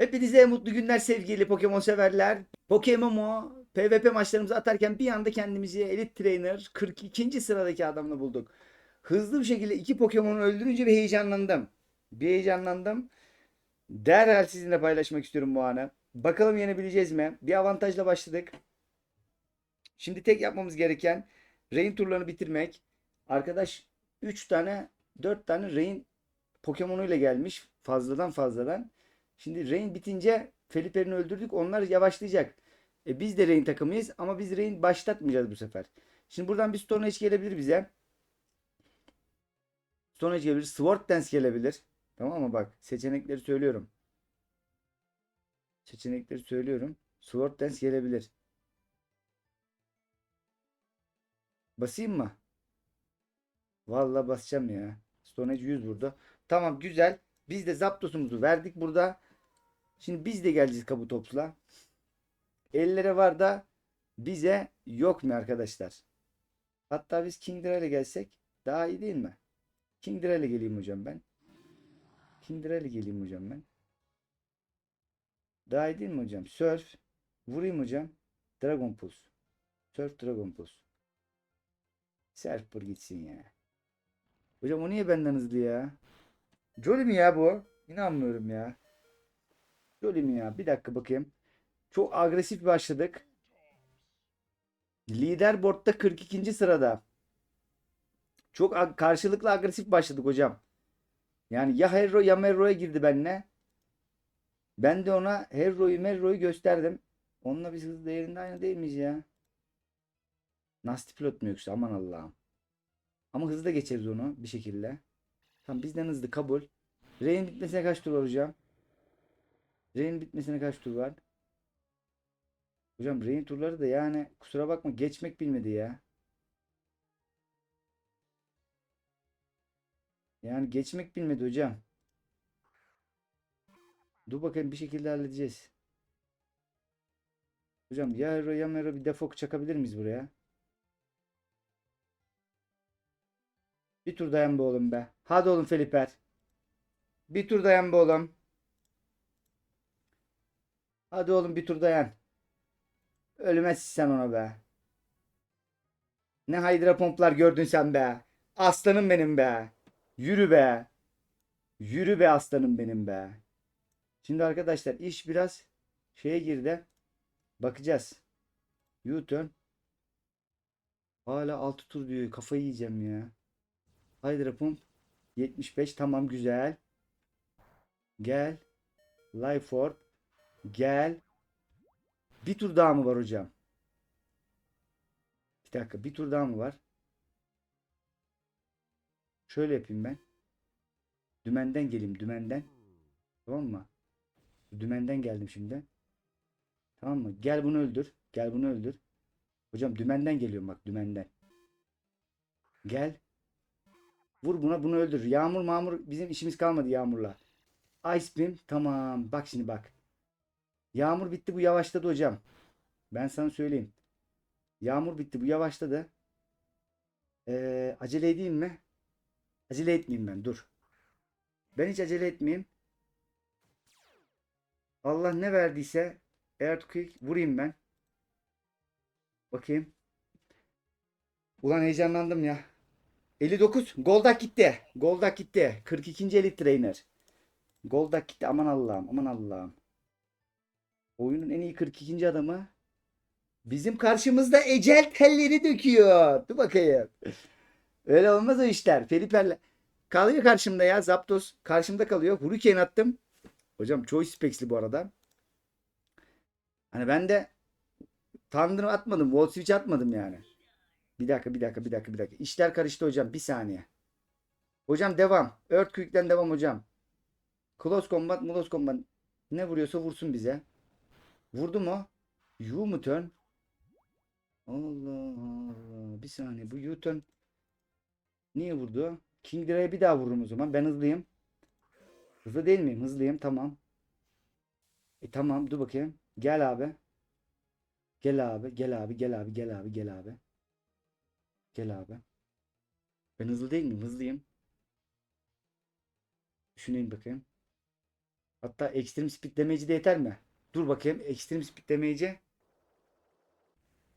Hepinize mutlu günler sevgili Pokemon severler. Pokemon'u PvP maçlarımızı atarken bir anda kendimizi Elite Trainer 42. sıradaki adamla bulduk. Hızlı bir şekilde iki Pokemon'u öldürünce bir heyecanlandım. Bir heyecanlandım. Derhal sizinle paylaşmak istiyorum bu anı. Bakalım yenebileceğiz mi? Bir avantajla başladık. Şimdi tek yapmamız gereken Rain turlarını bitirmek. Arkadaş 3 tane 4 tane Rain Pokemon'uyla gelmiş. Fazladan fazladan. Şimdi Rain bitince Felipe'rini öldürdük. Onlar yavaşlayacak. E biz de Rain takımıyız ama biz Rain başlatmayacağız bu sefer. Şimdi buradan bir Stone Age gelebilir bize. Stone Age gelebilir. Sword Dance gelebilir. Tamam mı bak seçenekleri söylüyorum. Seçenekleri söylüyorum. Sword Dance gelebilir. Basayım mı? Vallahi basacağım ya. Stone Age 100 burada. Tamam güzel. Biz de Zapdos'umuzu verdik burada. Şimdi biz de geleceğiz Kabutops'la. Ellere var da bize yok mu arkadaşlar? Hatta biz Kingdra ile gelsek daha iyi değil mi? Kingdra ile geleyim hocam ben. Kingdra ile geleyim hocam ben. Daha iyi değil mi hocam? Surf. Vurayım hocam. Dragon Pulse. Surf Dragon Pulse. Surfer gitsin ya. Hocam o niye benden hızlı ya? Jolly mi ya bu? İnanmıyorum ya. Jolly mi ya? Bir dakika bakayım. Çok agresif başladık. Leaderboard'da 42. sırada. Çok ag- karşılıklı agresif başladık hocam. Yani ya Hero ya Merro'ya girdi benimle. Ben de ona Hero'yu Merro'yu gösterdim. Onunla biz hız değerinde aynı değil miyiz ya? Nasty pilot mu yoksa? Aman Allah'ım. Ama hızlı geçeriz onu bir şekilde. Tamam bizden hızlı kabul. Rain bitmesine kaç tur hocam? Rain bitmesine kaç tur var? Hocam Rain turları da yani kusura bakma geçmek bilmedi ya. Yani geçmek bilmedi hocam. Dur bakayım bir şekilde halledeceğiz. Hocam ya Hero ya Mero bir defok çakabilir miyiz buraya? Bir tur dayan be oğlum be. Hadi oğlum Feliper. Bir tur dayan be oğlum. Hadi oğlum bir tur dayan. Ölmezsin sen ona be. Ne Hydra pomplar gördün sen be. Aslanım benim be. Yürü be. Yürü be aslanım benim be. Şimdi arkadaşlar iş biraz şeye girdi. Bakacağız. U-turn. Hala 6 tur diyor. Kafayı yiyeceğim ya. Hydra pump. 75 tamam güzel. Gel. Life orb. Gel. Bir tur daha mı var hocam? Bir dakika bir tur daha mı var? Şöyle yapayım ben. Dümenden geleyim dümenden. Tamam mı? Dümenden geldim şimdi. Tamam mı? Gel bunu öldür. Gel bunu öldür. Hocam dümenden geliyorum bak dümenden. Gel. Vur buna bunu öldür. Yağmur mamur bizim işimiz kalmadı yağmurla. Ice Beam tamam. Bak şimdi bak. Yağmur bitti bu yavaşladı hocam. Ben sana söyleyeyim. Yağmur bitti bu yavaşladı. Ee, acele edeyim mi? Acele etmeyeyim ben dur. Ben hiç acele etmeyeyim. Allah ne verdiyse Earthquake vurayım ben. Bakayım. Ulan heyecanlandım ya. 59. Goldak gitti. Goldak gitti. 42. Elite Trainer. Goldak gitti. Aman Allah'ım. Aman Allah'ım. Oyunun en iyi 42. adamı. Bizim karşımızda ecel telleri döküyor. Dur bakayım. Öyle olmaz o işler. Feliper'le. Kalıyor karşımda ya. Zapdos karşımda kalıyor. Hurricane attım. Hocam Choice Spex'li bu arada. Hani ben de Thunder atmadım. Wall Switch atmadım yani. Bir dakika bir dakika bir dakika bir dakika. İşler karıştı hocam. Bir saniye. Hocam devam. Earthquake'den devam hocam. Close combat, close combat. Ne vuruyorsa vursun bize. Vurdu mu? U mu turn? Allah Allah. Bir saniye. Bu U turn niye vurdu? King Dra'ya bir daha vururum o zaman. Ben hızlıyım. Hızlı değil miyim? Hızlıyım. Tamam. E tamam. Dur bakayım. Gel abi. Gel abi. Gel abi. Gel abi. Gel abi. Gel abi. Gel abi. Ben hızlı değil miyim? Hızlıyım. Düşüneyim bakayım. Hatta Extreme Speed Damage'i de yeter mi? Dur bakayım. Extreme Speed Damage'i.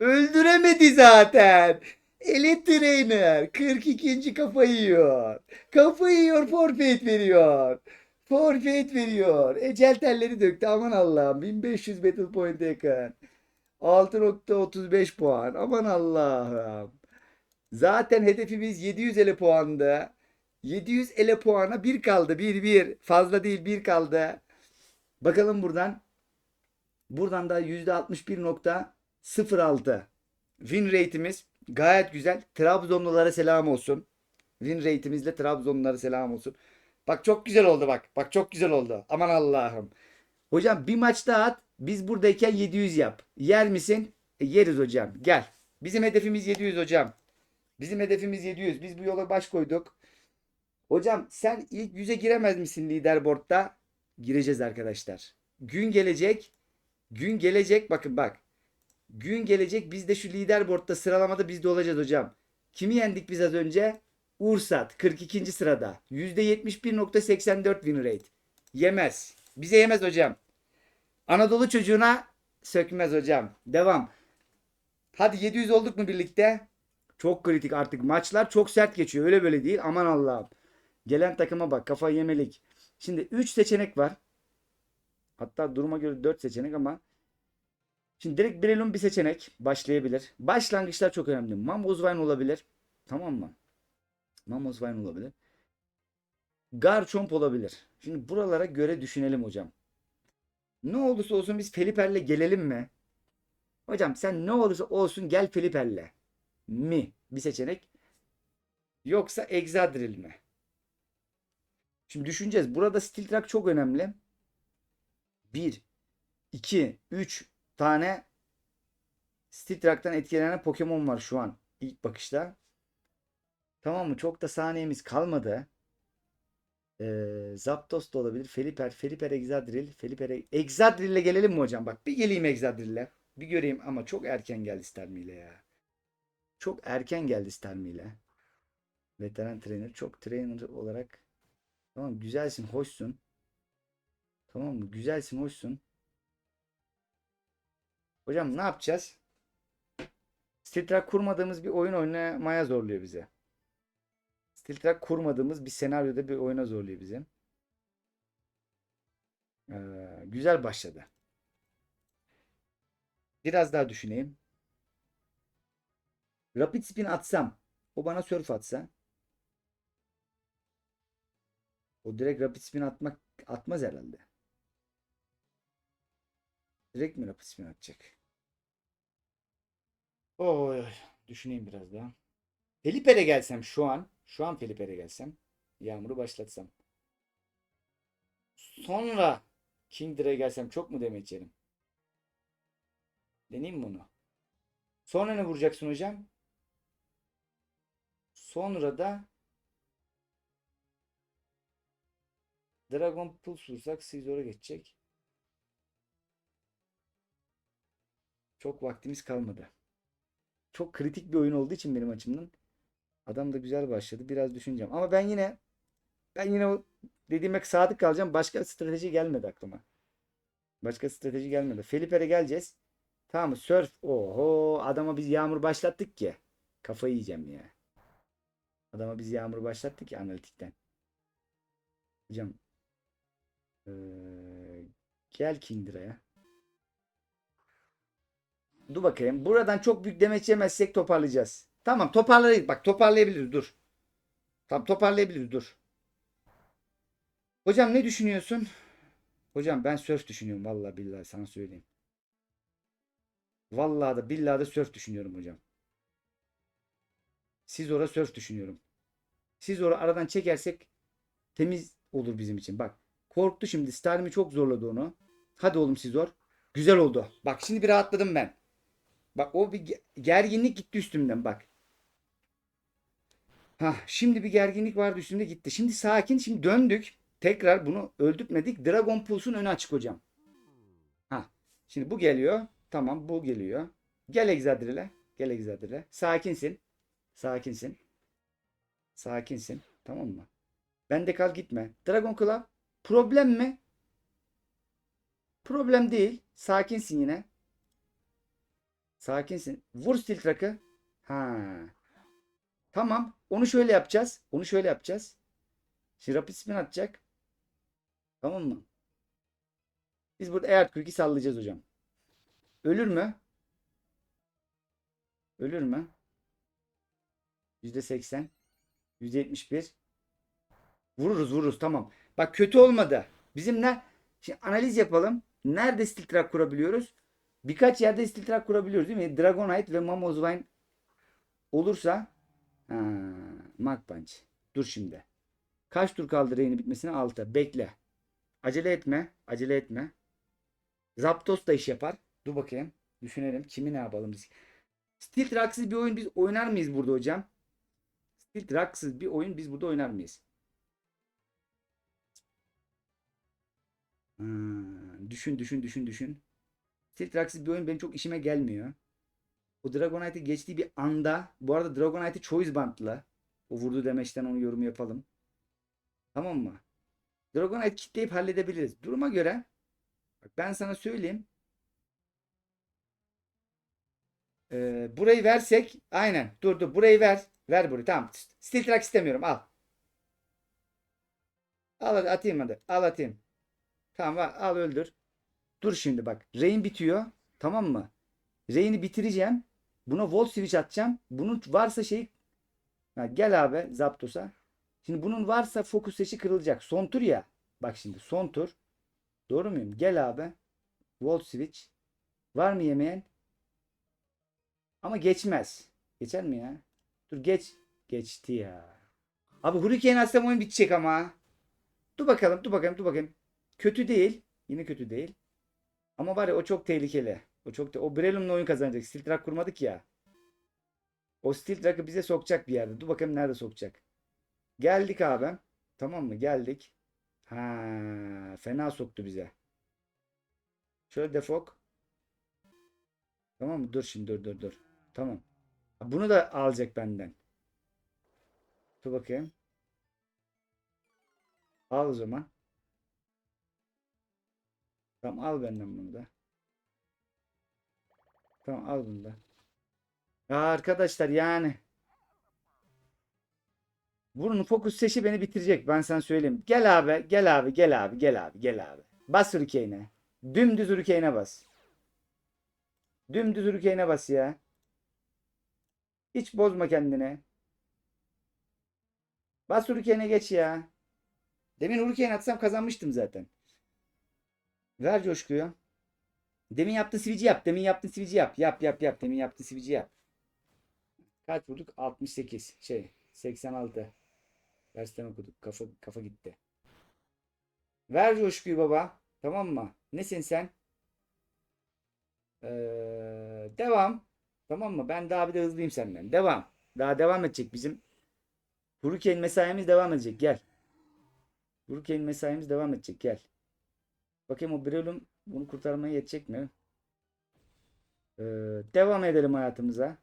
Öldüremedi zaten. Elite Trainer 42. kafa yiyor. Kafa yiyor forfeit veriyor. Forfeit veriyor. Ecel telleri döktü aman Allah'ım. 1500 battle point yakın. 6.35 puan. Aman Allah'ım. Zaten hedefimiz 700 ele puandı. 700 ele puana 1 kaldı. 1 1. Fazla değil 1 kaldı. Bakalım buradan. Buradan da %61.06. Win rate'imiz gayet güzel. Trabzonlulara selam olsun. Win rate'imizle Trabzonlulara selam olsun. Bak çok güzel oldu bak. Bak çok güzel oldu. Aman Allah'ım. Hocam bir maç daha at. Biz buradayken 700 yap. Yer misin? E, yeriz hocam. Gel. Bizim hedefimiz 700 hocam. Bizim hedefimiz 700. Biz bu yola baş koyduk. Hocam sen ilk 100'e giremez misin leaderboard'da? Gireceğiz arkadaşlar. Gün gelecek. Gün gelecek. Bakın bak. Gün gelecek. Biz de şu leaderboard'da sıralamada biz de olacağız hocam. Kimi yendik biz az önce? Ursat 42. sırada. %71.84 win rate. Yemez. Bize yemez hocam. Anadolu çocuğuna sökmez hocam. Devam. Hadi 700 olduk mu birlikte? Çok kritik artık. Maçlar çok sert geçiyor. Öyle böyle değil. Aman Allah'ım. Gelen takıma bak. Kafa yemelik. Şimdi 3 seçenek var. Hatta duruma göre 4 seçenek ama Şimdi direkt Brelun bir seçenek. Başlayabilir. Başlangıçlar çok önemli. Mamozvine olabilir. Tamam mı? Mamozvine olabilir. Garchomp olabilir. Şimdi buralara göre düşünelim hocam. Ne olursa olsun biz Feliper'le gelelim mi? Hocam sen ne olursa olsun gel Feliper'le. Mi? Bir seçenek. Yoksa Exadrill mi? Şimdi düşüneceğiz. Burada Steel Track çok önemli. 1, 2, 3 tane Steel Track'tan etkilenen Pokemon var şu an. ilk bakışta. Tamam mı? Çok da saniyemiz kalmadı. Ee, Zapdos da olabilir. Feliper, Feliper Exadrill. Feliper Exadrill'le gelelim mi hocam? Bak bir geleyim Exadrill'le. Bir göreyim ama çok erken geldi Starmie ya. Çok erken geldi Starmie Veteran trainer. Çok trainer olarak. Tamam güzelsin, hoşsun. Tamam mı? Güzelsin, hoşsun. Hocam ne yapacağız? Steel Track kurmadığımız bir oyun oynamaya zorluyor bize. Steel Track kurmadığımız bir senaryoda bir oyuna zorluyor bizi. Ee, güzel başladı. Biraz daha düşüneyim. Rapid spin atsam. O bana surf atsa. O direkt rapid spin atmak atmaz herhalde. Direkt mi rapid spin atacak? Oy, düşüneyim biraz daha. Felipe'ye gelsem şu an. Şu an Felipe'ye gelsem. Yağmuru başlatsam. Sonra Kingdra'ya gelsem çok mu demek yerim? Deneyeyim mi bunu? Sonra ne vuracaksın hocam? Sonra da Dragon Pulse vursak Scizor'a geçecek. Çok vaktimiz kalmadı. Çok kritik bir oyun olduğu için benim açımdan. Adam da güzel başladı. Biraz düşüneceğim. Ama ben yine ben yine o dediğime sadık kalacağım. Başka strateji gelmedi aklıma. Başka strateji gelmedi. Felipe'ye geleceğiz. Tamam mı? Surf. Oho adama biz yağmur başlattık ki. Kafayı yiyeceğim ya. Adama biz yağmur başlattık ya analitikten. Hocam ee, gel Kindra'ya. Dur bakayım. Buradan çok büyük demeç yemezsek toparlayacağız. Tamam toparlayabiliriz. Bak toparlayabiliriz. Dur. Tamam toparlayabiliriz. Dur. Hocam ne düşünüyorsun? Hocam ben surf düşünüyorum. Vallahi billahi sana söyleyeyim. Vallahi da billahi da surf düşünüyorum hocam. Siz orada surf düşünüyorum. Siz orada aradan çekersek temiz olur bizim için. Bak korktu şimdi. Starmie çok zorladı onu. Hadi oğlum Sizor. Güzel oldu. Bak şimdi bir rahatladım ben. Bak o bir ge- gerginlik gitti üstümden bak. Ha şimdi bir gerginlik vardı üstümde gitti. Şimdi sakin şimdi döndük. Tekrar bunu öldürtmedik. Dragon Pulse'un önü açık hocam. Ha şimdi bu geliyor. Tamam bu geliyor. Gel Exadril'e. Gel Exadril'e. Sakinsin. Sakinsin. Sakinsin. Tamam mı? Bende kal gitme. Dragon Claw problem mi? Problem değil. Sakinsin yine. Sakinsin. Vur stil track'ı. Ha. Tamam. Onu şöyle yapacağız. Onu şöyle yapacağız. Şimdi rapid spin atacak. Tamam mı? Biz burada eğer 42 sallayacağız hocam. Ölür mü? Ölür mü? %80. %71. Vururuz vururuz tamam. Bak kötü olmadı. Bizim ne? Şimdi analiz yapalım. Nerede steel trap kurabiliyoruz? Birkaç yerde steel trap kurabiliyoruz değil mi? Dragonite ve Mamosvine olursa ha, Mark Punch. Dur şimdi. Kaç tur kaldı reyni bitmesine? 6. Bekle. Acele etme. Acele etme. Zapdos da iş yapar. Dur bakayım. Düşünelim. Kimi ne yapalım biz? Steel Track'sız bir oyun biz oynar mıyız burada hocam? Steel Track'sız bir oyun biz burada oynar mıyız? Hmm, düşün düşün düşün düşün. Track'sız bir oyun benim çok işime gelmiyor. O Dragonite'i geçtiği bir anda bu arada Dragonite'i Choice Band'la o vurdu demeçten onu yorum yapalım. Tamam mı? Dragonite kitleyip halledebiliriz. Duruma göre bak ben sana söyleyeyim. Ee, burayı versek aynen dur dur burayı ver. Ver burayı tamam. Steel Track istemiyorum al. Al atayım hadi. Al atayım. Tamam al öldür. Dur şimdi bak. Rain bitiyor. Tamam mı? Rain'i bitireceğim. Buna Volt Switch atacağım. Bunun varsa şey ha, gel abi Zapdos'a. Şimdi bunun varsa fokus seçi kırılacak. Son tur ya. Bak şimdi son tur. Doğru muyum? Gel abi. Volt Switch. Var mı yemeyen? Ama geçmez. Geçer mi ya? Dur geç. Geçti ya. Abi Hurricane atsam oyun bitecek ama. Dur bakalım, dur bakalım, dur bakayım. Kötü değil. Yine kötü değil. Ama var ya o çok tehlikeli. O çok te- o Brelum'la oyun kazanacak. Steel Track kurmadık ya. O Steel Track'ı bize sokacak bir yerde. Dur bakalım nerede sokacak. Geldik abi. Tamam mı? Geldik. Ha, fena soktu bize. Şöyle defok. Tamam mı? Dur şimdi dur dur dur. Tamam. Bunu da alacak benden. Dur bakayım. Al o zaman. Tamam al benden bunu da. Tamam al bunu da. Ya arkadaşlar yani. Bunun fokus seçi beni bitirecek. Ben sana söyleyeyim. Gel abi, gel abi, gel abi, gel abi, gel abi. Bas Hurricane'e. Dümdüz Hurricane'e bas. Dümdüz Hurricane'e bas ya. Hiç bozma kendini. Bas Hurricane'e geç ya. Demin Hurricane atsam kazanmıştım zaten. Ver coşkuyu. Demin yaptığın sivici yap. Demin yaptığın sivici yap. Yap yap yap. Demin yaptığın sivici yap. Kaç vurduk? 68. Şey 86. Dersten okuduk. Kafa kafa gitti. Ver coşkuyu baba. Tamam mı? Nesin sen? Ee, devam. Tamam mı? Ben daha bir de hızlıyım senden. Devam. Daha devam edecek bizim. Hurricane mesaimiz devam edecek. Gel. Hurricane mesaimiz devam edecek. Gel. Bakayım o Brelum bunu kurtarmaya yetecek mi? Ee, devam edelim hayatımıza.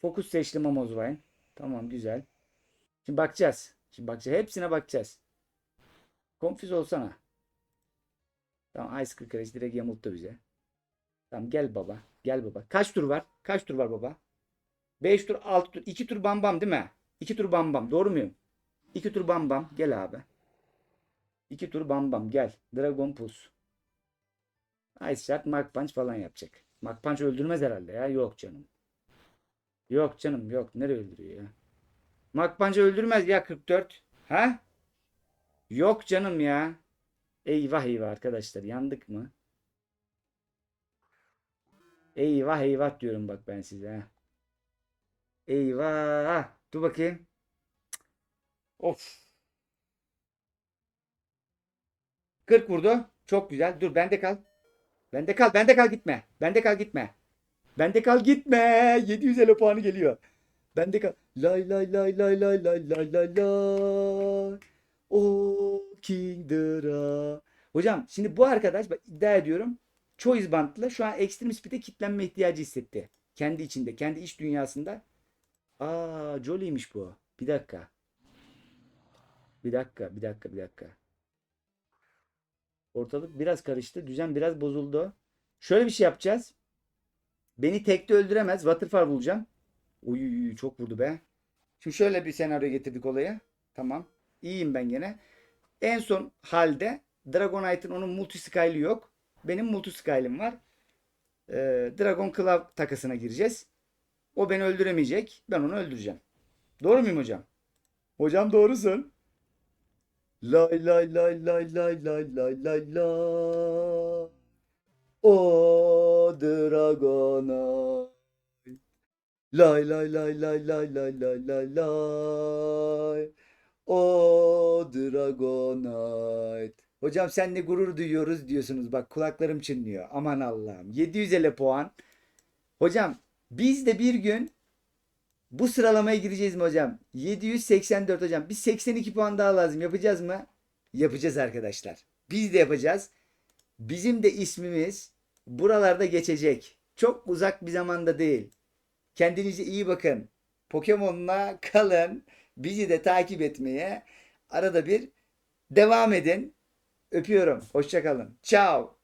Fokus seçtim Amozvine. Tamam güzel. Şimdi bakacağız. Şimdi bakacağız. Hepsine bakacağız. Konfüz olsana. Tamam Ice Creek Crash direkt yamulttu bize. Tamam gel baba. Gel baba. Kaç tur var? Kaç tur var baba? 5 tur 6 tur. 2 tur bam bam değil mi? 2 tur bam bam. Doğru muyum? 2 tur bam bam. Gel abi. 2 tur bam bam. Gel. Dragon Pulse. Ice Shard, Mark Punch falan yapacak. Mark Punch öldürmez herhalde ya. Yok canım. Yok canım yok. Nereye öldürüyor ya? Mark Punch öldürmez ya 44. Ha? Yok canım ya. Eyvah eyvah arkadaşlar. Yandık mı? Eyvah eyvah diyorum bak ben size. Eyvah. Dur bakayım. Of. 40 vurdu. Çok güzel. Dur bende kal. Bende kal. Bende kal gitme. Bende kal gitme. Bende kal gitme. 700 elo puanı geliyor. Bende kal. Lay lay lay lay lay lay lay lay lay. O King Dra. Hocam şimdi bu arkadaş bak iddia ediyorum. Choice Band'la şu an Extreme Speed'e kitlenme ihtiyacı hissetti. Kendi içinde, kendi iç dünyasında. Aa, Jolly'miş bu. Bir dakika. Bir dakika, bir dakika, bir dakika. Ortalık biraz karıştı. Düzen biraz bozuldu. Şöyle bir şey yapacağız. Beni tekte öldüremez. Waterfall bulacağım. Uy çok vurdu be. Şimdi şöyle bir senaryo getirdik olaya. Tamam. İyiyim ben gene. En son halde Dragonite'ın onun multi sky'lı yok. Benim multi sky'lim var. Ee, Dragon Claw takısına gireceğiz. O beni öldüremeyecek. Ben onu öldüreceğim. Doğru muyum hocam? Hocam doğrusun. Lay lay lay lay lay lay lay lay lay. O Dragonite. Lay lay lay lay lay lay lay lay lay. O Dragonite. Hocam senle gurur duyuyoruz diyorsunuz. Bak kulaklarım çınlıyor. Aman Allah'ım. 700 ele puan. Hocam biz de bir gün bu sıralamaya gireceğiz mi hocam? 784 hocam. Biz 82 puan daha lazım. Yapacağız mı? Yapacağız arkadaşlar. Biz de yapacağız. Bizim de ismimiz buralarda geçecek. Çok uzak bir zamanda değil. Kendinize iyi bakın. Pokemon'la kalın. Bizi de takip etmeye arada bir devam edin. Öpüyorum. Hoşça kalın. Ciao.